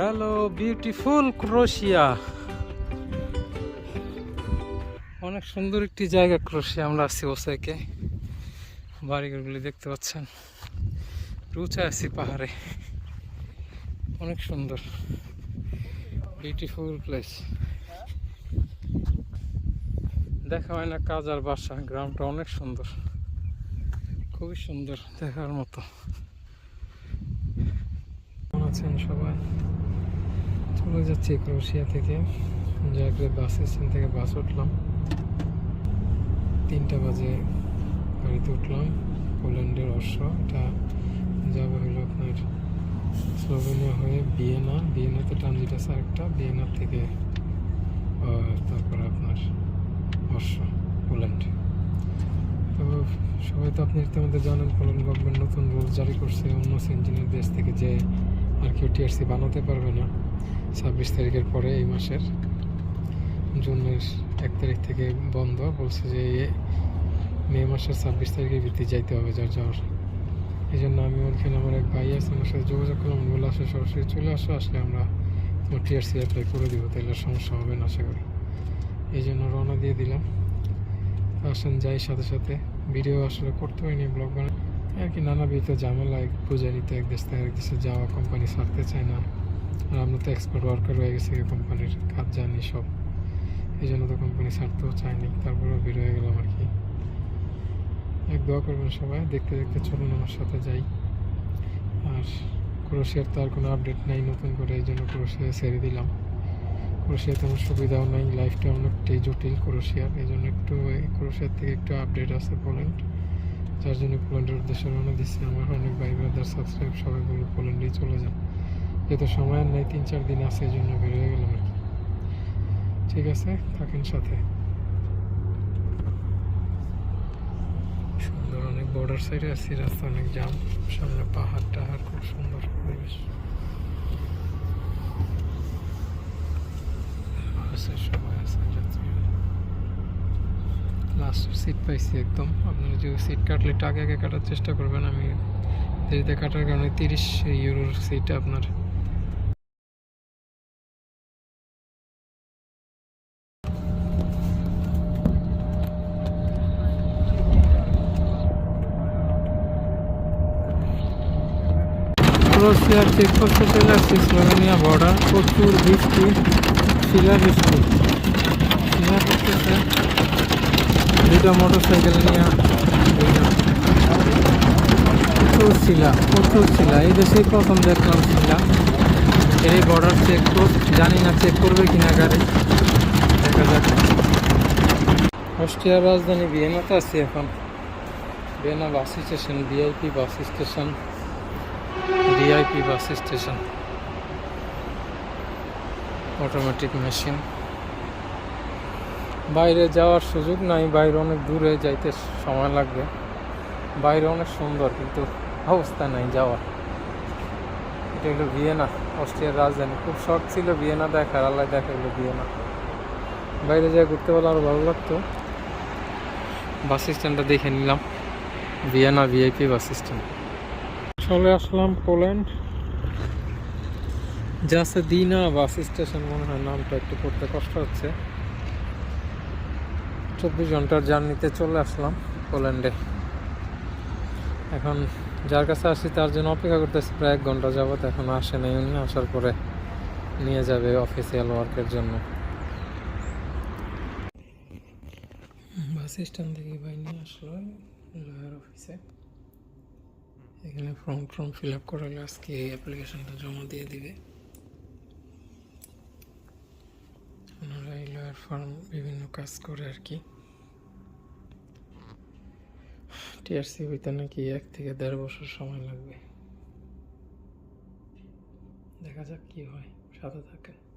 Hello beautiful ক্রোশিয়া অনেক সুন্দর একটি জায়গা ক্রোশিয়া আমরা আছি ওসাইকে বাড়িঘরগুলি দেখতে পাচ্ছেন। উঁচা আছি পাহাড়ে। অনেক সুন্দর। বিউটিফুল প্লেস দেখা হয় না কাজ আর বাসা, গ্রামটা অনেক সুন্দর। খুবই সুন্দর দেখার মতো। আছেন সবাই? চলে যাচ্ছি ক্রোশিয়া থেকে। জাগরে বাস স্ট্যান্ড থেকে বাস উঠলাম। তিনটা বাজে গাড়িতে উঠলাম। পোল্যান্ডের অশ্ব, এটা যাবে হলো আপনার স্লোভেনিয়া হয়ে বিয়েনা বিয়েনাতে ট্রানজিট আছে আরেকটা বিয়েনার থেকে তারপরে আপনার অশ্ব, পোল্যান্ড। তো সবাই তো আপনি ইতিমধ্যে জানেন, পোল্যান্ড গভর্নমেন্ট নতুন রুল জারি করছে। অন্য ইঞ্জিনের দেশ থেকে যে আর কেউ টিআরসি বানাতে পারবে না। ছাব্বিশ তারিখের পরে এই মাসের। জুনের এক তারিখ থেকে বন্ধ। বলছে যে মে মাসের ছাব্বিশ তারিখের ভিত্তি যাইতে হবে যার যাওয়ার। এই জন্য আমি ওখানে আমার এক ভাই আছে, আমার সাথে যোগাযোগ করলাম। বলে আসো সরাসরি চলে আসো, আসলে আমরা তোমার টিআরসি অ্যাপ্লাই করে দিব তাহলে সমস্যা হবে না আশা করি। এই জন্য রওনা দিয়ে দিলাম। আসেন যাই সাথে সাথে। ভিডিও আসলে করতে হয়নি, ব্লগ বানাই। আর কি নানাবিধ ঝামেলা এক নিতে এক দেশ থেকে এক দেশে যাওয়া, কোম্পানি ছাড়তে চায় না। আর আমরা তো এক্সপার্ট ওয়ার্কার হয়ে গেছি কোম্পানির কাজ জানি সব। এই জন্য তো কোম্পানি ছাড়তেও চায়নি, তারপরেও বের হয়ে গেলাম আর কি। এক দোয়া করবেন সবাই, দেখতে দেখতে চলুন আমার সাথে যাই। আর ক্রোশিয়ার তো আর কোনো আপডেট নাই নতুন করে, এই জন্য ক্রোশিয়া ছেড়ে দিলাম। ক্রোশিয়াতে আমার সুবিধাও নাই লাইফটা অনেকটাই জটিল ক্রোশিয়ার, এই জন্য একটু ক্রোশিয়ার থেকে একটু আপডেট আছে পোল্যান্ড যার জন্য পোল্যান্ডের উদ্দেশ্যে রওনা দিচ্ছে। আমার অনেক ভাই ব্রাদার সাবস্ক্রাইব সবাই বলে পোল্যান্ডেই চলে যান। যেহেতু সময় নেই, তিন চার দিন আছে, এই জন্য বের হয়ে গেলাম আর কি। ঠিক আছে, থাকেন সাথে। সুন্দর অনেক বর্ডার সাইডে আছি, রাস্তা অনেক জাম সামনে পাহাড় টাহাড়, খুব সুন্দর পরিবেশ। সবাই আছে লাস্ট সিট পাইছি একদম। আপনারা যদি সিট কাটলে, আগে আগে কাটার চেষ্টা করবেন, আমি দেরিতে কাটার কারণে তিরিশ ইউরোর সিট আপনার ক্রোশিয়ার চেকপোস্টে চলে স্লোভেনিয়া বর্ডার প্রচুর বৃষ্টি শিলা বৃষ্টি শিলা করতেছে দুটো মোটর সাইকেল নিয়ে প্রচুর শিলা প্রচুর শিলা। এই দেশেই প্রথম দেখলাম শিলা। এই বর্ডার চেকপোস্ট জানি না চেক করবে কিনা গাড়ি। দেখা যাক। অস্ট্রিয়ার রাজধানী ভিয়েনাতে আছি এখন। Vienna bus station, VIP bus station. VIP bus station automatic machine বাইরে যাওয়ার সুযোগ নাই, বাইরে অনেক দূরে যাইতে সময় লাগবে। বাইরে অনেক সুন্দর, কিন্তু অবস্থা নাই যাওয়ার। এটা হলো ভিয়েনা, অস্ট্রিয়ার রাজধানী। খুব শখ ছিল ভিয়েনা দেখার, আল্লাহ দেখা হলো ভিয়েনা। বাইরে যা ঘুরতে পারলে আরও ভালো লাগতো। বাস স্ট্যান্ডটা দেখে নিলাম। ভিয়েনা ভিআইপি বাস স্ট্যান্ড চলে আসলাম পোল্যান্ড। জাসে দিনা বাস স্টেশন, মনে হয় নামটা একটু পড়তে কষ্ট হচ্ছে। চব্বিশ ঘণ্টার জার্নিতে চলে আসলাম পোল্যান্ডে। এখন যার কাছে আসি তার জন্য অপেক্ষা করতেছি, প্রায় এক ঘণ্টা যাবত এখন আসে নাই উনি, আসার পরে নিয়ে যাবে অফিসিয়াল ওয়ার্কের জন্য। বাস স্ট্যান্ড থেকে ভাই নিয়ে আসলো লয়ার অফিসে এখানে ফর্ম ফর্ম ফিল আপ করালে আজকে এই অ্যাপ্লিকেশনটা জমা দিয়ে দিবে। ওনারা এই লয়ার ফর্ম বিভিন্ন কাজ করে আর কি। টিআরসি হইতে নাকি এক থেকে দেড় বছর সময় লাগবে। দেখা যাক কি হয়, সাথে থাকেন।